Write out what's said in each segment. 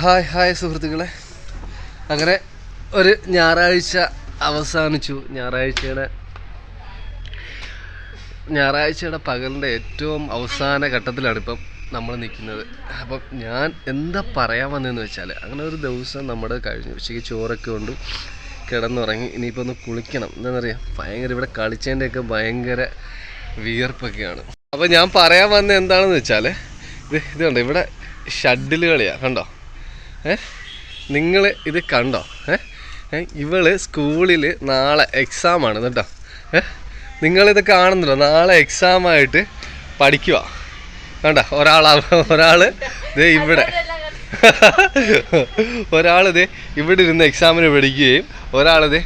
Hi hi സുഹൃത്തുക്കളെ. അങ്ങനെ ഒരു ഞായറാഴ്ച അവസാനിച്ചു. ഞായറാഴ്ചയുടെ ഞായറാഴ്ചയുടെ പകലിന്റെ ഏറ്റവും അവസാന ഘട്ടത്തിലാണ് ഇപ്പം നമ്മൾ നിൽക്കുന്നത്. അപ്പം ഞാൻ എന്താ പറയാൻ വന്നതെന്ന് വെച്ചാൽ അങ്ങനെ ഒരു ദിവസം നമ്മുടെ കഴിഞ്ഞു. ഉച്ചയ്ക്ക് ചോറൊക്കെ കൊണ്ട് കിടന്നുറങ്ങി. ഇനിയിപ്പോൾ ഒന്ന് കുളിക്കണം. എന്താണെന്നറിയാം? ഭയങ്കര ഇവിടെ കളിച്ചതിന്റെയൊക്കെ ഭയങ്കര വിയർപ്പൊക്കെയാണ്. അപ്പോൾ ഞാൻ പറയാൻ വന്നത് എന്താണെന്ന് വെച്ചാൽ ഇത് ഇതുണ്ട്. ഇവിടെ ഷഡിൽ കളിയാണ് കണ്ടോ? നിങ്ങൾ ഇത് കണ്ടോ? ഇവൾ സ്കൂളിൽ നാളെ എക്സാമാണ് കേട്ടോ. നിങ്ങളിത് കാണുന്നുണ്ടോ? നാളെ എക്സാമായിട്ട് പഠിക്കുക കണ്ട? ഒരാൾ ഒരാൾ ദേ ഇവിടെ. ഒരാൾ ദേ ഇവിടെ ഇരുന്ന് എക്സാമിന് പഠിക്കുകയും ഒരാൾ ദേ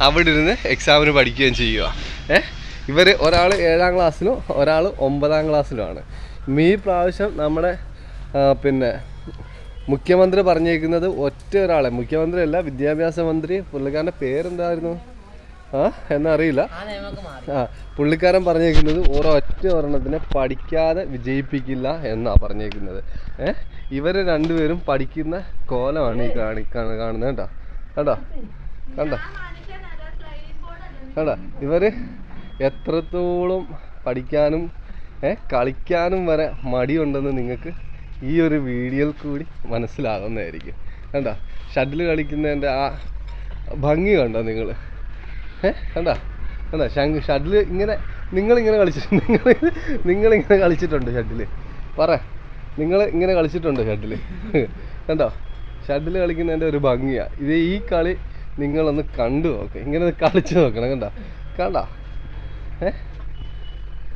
അവിടെ ഇരുന്ന് എക്സാമിന് പഠിക്കുകയും ചെയ്യുക ഏഹ് ഇവർ ഒരാൾ ഏഴാം ക്ലാസ്സിലും ഒരാൾ ഒമ്പതാം ക്ലാസ്സിലുമാണ്. ഈ പ്രാവശ്യം നമ്മുടെ പിന്നെ മുഖ്യമന്ത്രി പറഞ്ഞേക്കുന്നത് ഒറ്റ ഒരാളെ മുഖ്യമന്ത്രി അല്ല വിദ്യാഭ്യാസ മന്ത്രി പുള്ളിക്കാരന്റെ പേരെന്തായിരുന്നു? ആ എന്നറിയില്ല. ആ പുള്ളിക്കാരൻ പറഞ്ഞേക്കുന്നത് ഒരൊറ്റ ഒരെണ്ണത്തിനെ പഠിക്കാതെ വിജയിപ്പിക്കില്ല എന്നാ പറഞ്ഞേക്കുന്നത് ഏഹ് ഇവർ രണ്ടുപേരും പഠിക്കുന്ന കോലമാണ് ഈ കാണി കാണ- കാണുന്നത് കേട്ടോ. കണ്ടോ? കണ്ടോ? കണ്ടോ? ഇവർ എത്രത്തോളം പഠിക്കാനും ഏഹ് കളിക്കാനും വരെ മടിയുണ്ടെന്ന് നിങ്ങൾക്ക് ഈ ഒരു വീഡിയോയിൽ കൂടി മനസ്സിലാകുന്നതായിരിക്കും കണ്ടോ? ഷട്ടിൽ കളിക്കുന്നതിന്റെ ആ ഭംഗി കണ്ടോ നിങ്ങൾ ഏഹ് കണ്ടോ? കണ്ടോ? ഷട്ടിൽ ഇങ്ങനെ നിങ്ങളിങ്ങനെ കളിച്ചിട്ടുണ്ട്. നിങ്ങൾ നിങ്ങളിങ്ങനെ കളിച്ചിട്ടുണ്ട് ഷട്ടിൽ. പറ. നിങ്ങൾ ഇങ്ങനെ കളിച്ചിട്ടുണ്ട് ഷട്ടിൽ. കണ്ടോ? ഷട്ടിൽ കളിക്കുന്നതിന്റെ ഒരു ഭംഗിയാണ് ഇത് ഈ കളി നിങ്ങളൊന്ന് കണ്ടു നോക്കുക ഇങ്ങനെ കളിച്ചു നോക്കണം. കണ്ടോ? കണ്ടോ?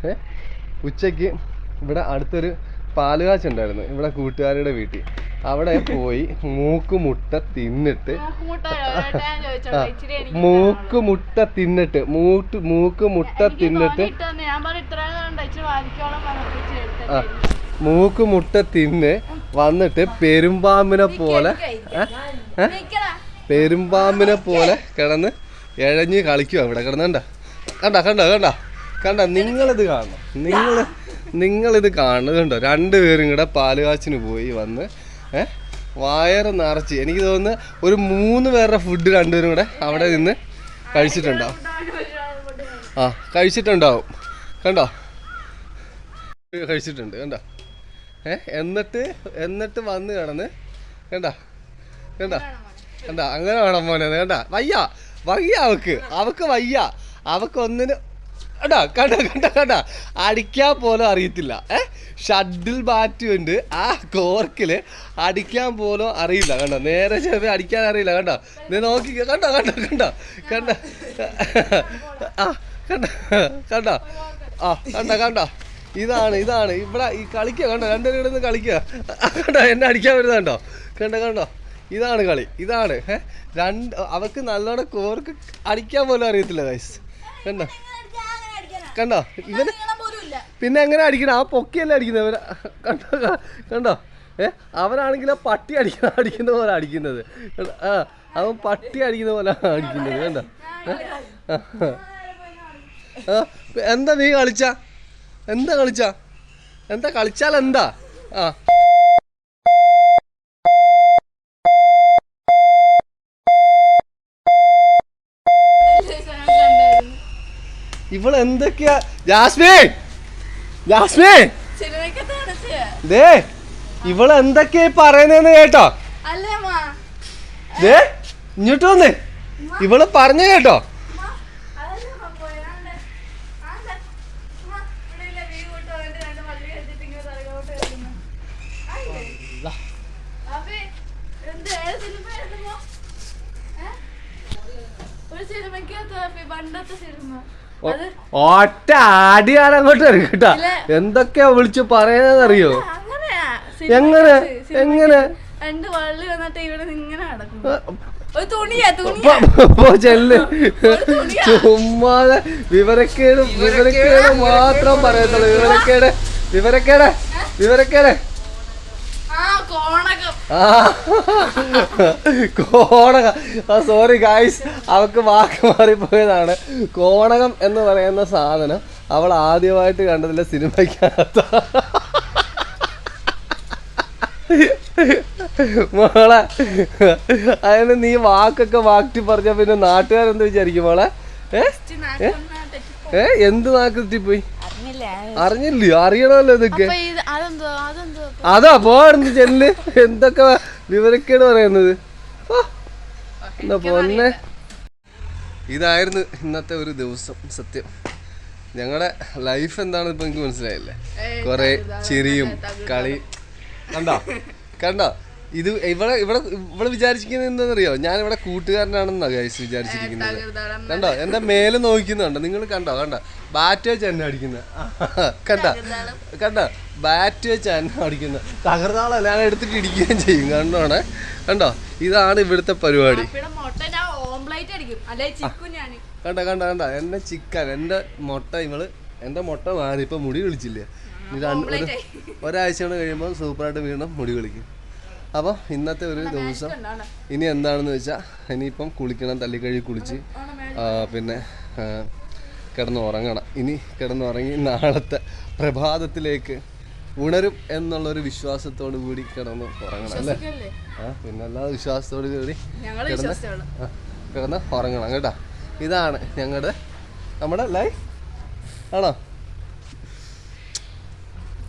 ഏ? ഉച്ചയ്ക്ക് ഇവിടെ അടുത്തൊരു പാലുകാച്ച് ഉണ്ടായിരുന്നു ഇവിടെ കൂട്ടുകാരുടെ വീട്ടിൽ. അവിടെ പോയി മൂക്ക് മുട്ട തിന്നിട്ട് മൂക്കുമുട്ട മൂക്ക് മുട്ട തിന്നിട്ട് മൂട്ട് മൂക്ക് മുട്ട തിന്നിട്ട് ആ മൂക്ക് മുട്ട തിന്ന് വന്നിട്ട് പെരുമ്പാമ്പിനെ പോലെ? പെരുമ്പാമ്പിനെ പോലെ കിടന്ന് ഇഴഞ്ഞ് കളിക്കുക ഇവിടെ കിടന്നണ്ട കണ്ട? കണ്ട കണ്ട കണ്ട? നിങ്ങളിത് കാണണം. നിങ്ങൾ നിങ്ങളിത് കാണുന്നുണ്ടോ രണ്ടുപേരും കൂടെ പാലുകാച്ചിന് പോയി വന്ന് വയർ വയറ് നിറച്ച്. എനിക്ക് തോന്നുന്നു ഒരു മൂന്ന് പേരുടെ ഫുഡ് രണ്ടുപേരും കൂടെ അവിടെ നിന്ന് കഴിച്ചിട്ടുണ്ടാവും ആ കഴിച്ചിട്ടുണ്ടാവും. കണ്ടോ? കഴിച്ചിട്ടുണ്ട് കണ്ടോ? ഏ എന്നിട്ട് എന്നിട്ട് വന്ന് കിടന്ന് കണ്ട? കണ്ട? കണ്ട? അങ്ങനെ വേണം മോനെ കണ്ട? വയ്യ. വയ്യ അവക്ക്. അവക്ക് വയ്യ. അവക്ക് ഒന്നിന് കണ്ടാ കണ്ട കണ്ട കണ്ട. അടിക്കാൻ പോലും അറിയത്തില്ല. ഏ? ഷട്ടിൽ ബാറ്റുണ്ട്. ആ കോർക്കിൽ അടിക്കാൻ പോലും അറിയില്ല. കണ്ടോ? നേരെ ചെറിയ അടിക്കാൻ അറിയില്ല. കണ്ടോ? നീ നോക്കി. കണ്ടോ കണ്ടോ കണ്ടോ? കണ്ട? ആ കണ്ട കണ്ടോ? ആ കണ്ട കണ്ടോ? ഇതാണ് ഇതാണ്. ഇവിടെ ഈ കളിക്കുക കണ്ടോ? രണ്ടുപേരും ഇവിടെ കളിക്കുക കണ്ടോ? എന്നെ അടിക്കാൻ വരുന്നത് കണ്ടോ? കണ്ടോ ഇതാണ് കളി. ഇതാണ്. ഏഹ് രണ്ട് അവക്ക് നല്ലോണം കോർക്ക് അടിക്കാൻ പോലും അറിയത്തില്ല ഗൈസ് കണ്ടോ? കണ്ടോ? ഇവന് പിന്നെ എങ്ങനെ അടിക്കണം? ആ പൊക്കിയല്ലേ അടിക്കുന്നത് ഇവന്. കണ്ടോ? കണ്ടോ? ഏ? അവനാണെങ്കിൽ ആ പട്ടി അടിക്കുന്ന അടിക്കുന്ന പോലെ അടിക്കുന്നത്? ആ അവൻ പട്ടി അടിക്കുന്ന പോലെ അടിക്കുന്നത്. കണ്ടോ? എന്താ നീ കളിച്ച? എന്താ കളിച്ച? എന്താ കളിച്ചാൽ എന്താ? ആ. ഇവൾ എന്തൊക്കെയാ ജാസ്മിൻ ജാസ്മേ! സിനിമയ്ക്കകത്ത് കാണിച്ചേ ദേ ഇവൾ എന്തൊക്കെയാ പറയുന്നതെന്ന് കേട്ടോ? ദേ ഇങ്ങോട്ട് വന്നേ. ഇവൾ പറഞ്ഞു കേട്ടോ? ഒരു സിനിമയ്ക്കകത്ത് പണ്ടത്തെ സിനിമ. ഒറ്റ ആടിയാണ് അങ്ങോട്ട് വരും കേട്ടാ. ഇല്ല. എന്തൊക്കെയാ വിളിച്ചു പറയുന്നത് അറിയോ എങ്ങനെ? എങ്ങനെ? രണ്ട് വള്ളി വന്നിട്ട് ഇവിടെ ഇങ്ങനെ നടക്കും. ചെല്ല്. ചുമ്മാതെ വിവരക്കേട് വിവരക്കേട് മാത്രം പറയത്തുള്ളൂ. വിവരക്കേട് വിവരക്കേട് വിവരക്കേട്. കോണകം. സോറി ഗായ്സ് അവക്ക് വാക്ക് മാറിപ്പോയതാണ്. കോണകം എന്ന് പറയുന്ന സാധനം അവൾ ആദ്യമായിട്ട് കണ്ടതില്ല സിനിമയ്ക്കകത്ത. മോളെ അതിന് നീ വാക്കൊക്കെ വാക്കി പറഞ്ഞ പിന്നെ നാട്ടുകാരെന്ത് വിചാരിക്കും മോളെ? ഏ? എന്ത് നാക്ക് തെറ്റിപ്പോയി? അറിഞ്ഞില്ല. അറിഞ്ഞില്ലേ? അറിയണമല്ലോ ഇതൊക്കെ. അതാ പോടുന്നു ചെല്ല് എന്തൊക്കെ വിവരക്കേട് പറയുന്നത്? ഓ, പൊന്നെ? ഇതായിരുന്നു ഇന്നത്തെ ഒരു ദിവസം സത്യം. ഞങ്ങളുടെ ലൈഫ് എന്താണെന്ന് ഇപ്പൊ എനിക്ക് മനസ്സിലായില്ലേ? കൊറേ ചിരിയും കളി. കണ്ടോ? കണ്ടോ? ഇത് ഇവിടെ ഇവിടെ ഇവിടെ വിചാരിച്ചിരിക്കുന്നത് എന്താണെന്നറിയോ? ഞാൻ ഇവിടെ കൂട്ടുകാരനാണെന്നാ ഗൈസ് വിചാരിച്ചിരിക്കുന്നത്. കണ്ടോ? എന്റെ മേലെ നോക്കുന്നുണ്ടോ നിങ്ങൾ കണ്ടോ? കണ്ടോ? ബാറ്റ് വെച്ച് എന്നെ അടിക്കുന്ന. കണ്ടോ? കണ്ടോ? ബാറ്റ് വെച്ച് എന്നെ അടിക്കുന്ന. തകർന്നാളല്ല ഞാൻ എടുത്തിട്ട് ഇടിക്കുകയും ചെയ്യും. കണ്ടോണേ? കണ്ടോ? ഇതാണ് ഇവിടുത്തെ പരിപാടി. കണ്ട കണ്ട കണ്ട? എന്റെ ചിക്കൻ എന്റെ മുട്ട ഇവൾ എന്റെ മുട്ട മാറി. ഇപ്പൊ മുടി കളിച്ചില്ലേ ഒരാഴ്ച കഴിയുമ്പോൾ സൂപ്പറായിട്ട് വീണ്ടും മുടി കളിക്കും അപ്പോൾ ഇന്നത്തെ ഒരു ദിവസം ഇനി എന്താണെന്ന് വെച്ചാൽ ഇനിയിപ്പം കുളിക്കണം തല്ലിക്കഴുകി കുളിച്ച് പിന്നെ കിടന്നുറങ്ങണം കിടന്ന് ഉറങ്ങണം. ഇനി കിടന്നുറങ്ങി നാളത്തെ പ്രഭാതത്തിലേക്ക് ഉണരും എന്നുള്ളൊരു വിശ്വാസത്തോടു കൂടി കിടന്ന് ഉറങ്ങണം അല്ലേ? ആ പിന്നെ എല്ലാ വിശ്വാസത്തോടു കൂടി കിടന്ന് കിടന്ന് ഉറങ്ങണം കേട്ടോ. ഇതാണ് ഞങ്ങളുടെ നമ്മുടെ ലൈഫ് ആണോ?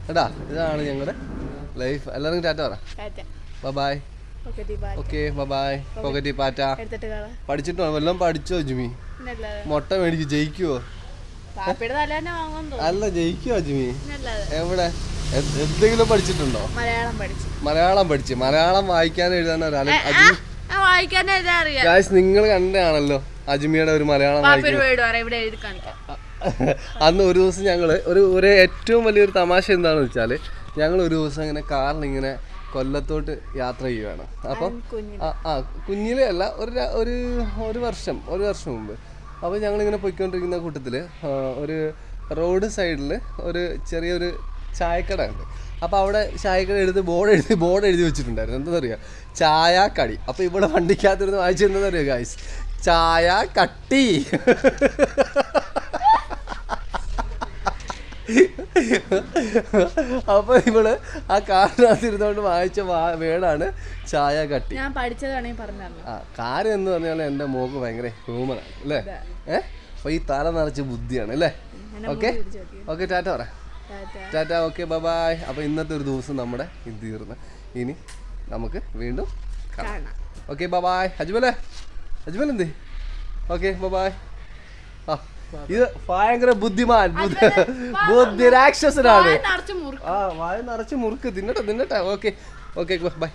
കേട്ടാ ഇതാണ് ഞങ്ങളുടെ ലൈഫ് എല്ലാവർക്കും ടാറ്റ പറ. ഓക്കെ ബബായ് ഓക്കെ ബൈ പോക്കറ്റി പാറ്റ പഠിച്ചിട്ടോ? വല്ലതും പഠിച്ചോ ജിമി മുട്ട മേടിച്ച് ജയിക്കുവോ? അല്ല ജയിക്കുവോ ജിമി എവിടെ? എന്തെങ്കിലും പഠിച്ചിട്ടുണ്ടോ? മലയാളം പഠിച്ചു. മലയാളം വായിക്കാനേ ഇതാ അറിയാം. ഗായ്സ് നിങ്ങൾ കണ്ടാണല്ലോ അജ്മിയുടെ ഒരു മലയാളം അന്ന് ഒരു ദിവസം ഞങ്ങൾ ഒരു ഒരു ഏറ്റവും വലിയൊരു തമാശ എന്താണെന്ന് വെച്ചാൽ ഞങ്ങൾ ഒരു ദിവസം ഇങ്ങനെ കാറിൽ ഇങ്ങനെ കൊല്ലത്തോട്ട് യാത്ര ചെയ്യുവാണ്. അപ്പം. ആ കുഞ്ഞിലെ അല്ല ഒരു ഒരു ഒരു വർഷം ഒരു വർഷം മുമ്പ്. അപ്പോൾ ഞങ്ങളിങ്ങനെ പോയിക്കൊണ്ടിരിക്കുന്ന കൂട്ടത്തിൽ ഒരു റോഡ് സൈഡിൽ ഒരു ചെറിയൊരു ചായക്കട ഉണ്ട് അപ്പോൾ അവിടെ ചായക്കട എഴുതി ബോർഡ് എഴുതി ബോർഡ് എഴുതി വെച്ചിട്ടുണ്ടായിരുന്നു. എന്താണെന്നറിയാം ചായ കടി അപ്പോൾ ഇവിടെ വണ്ടിക്കകത്തിരുന്ന് വായിച്ചെന്താണെന്നറിയോ ഗായ്സ് ചായ കട്ടി അപ്പൊ ഇവൾ ആ കാറിനകത്ത് ഇരുന്നോണ്ട് വായിച്ച വേടാണ് ചായ കട്ടി. ഞാൻ പഠിച്ചതാണെങ്കിൽ പറഞ്ഞു ആ കാര്യം എന്ന് പറഞ്ഞാൽ എന്റെ മോക്ക് ഭയങ്കര ഹ്യൂമറാണ് അല്ലേ? ഏഹ് അപ്പൊ ഈ തല നിറച്ച് ബുദ്ധിയാണ് അല്ലേ? ഓക്കെ? ഓക്കെ ടാറ്റ പറ. ടാറ്റ. ഓക്കെ ബൈ അപ്പൊ ഇന്നത്തെ ഒരു ദിവസം നമ്മുടെ ഇത് തീർന്ന്. ഇനി നമുക്ക് വീണ്ടും കാണാം. Okay bye അജ്മലെ. അജ്മൽ എന്തേ? ഓക്കെ ബൈ ആ ഇത് ഭയങ്കര ബുദ്ധിമാൻ ബുദ്ധി ബുദ്ധി രാക്ഷസനാണ് നിറച്ച് മുറുക്ക്. ആ വായ നിറച്ച് മുറുക്ക്. തിന്നട്ടെ തിന്നട്ടെ. Okay okay bye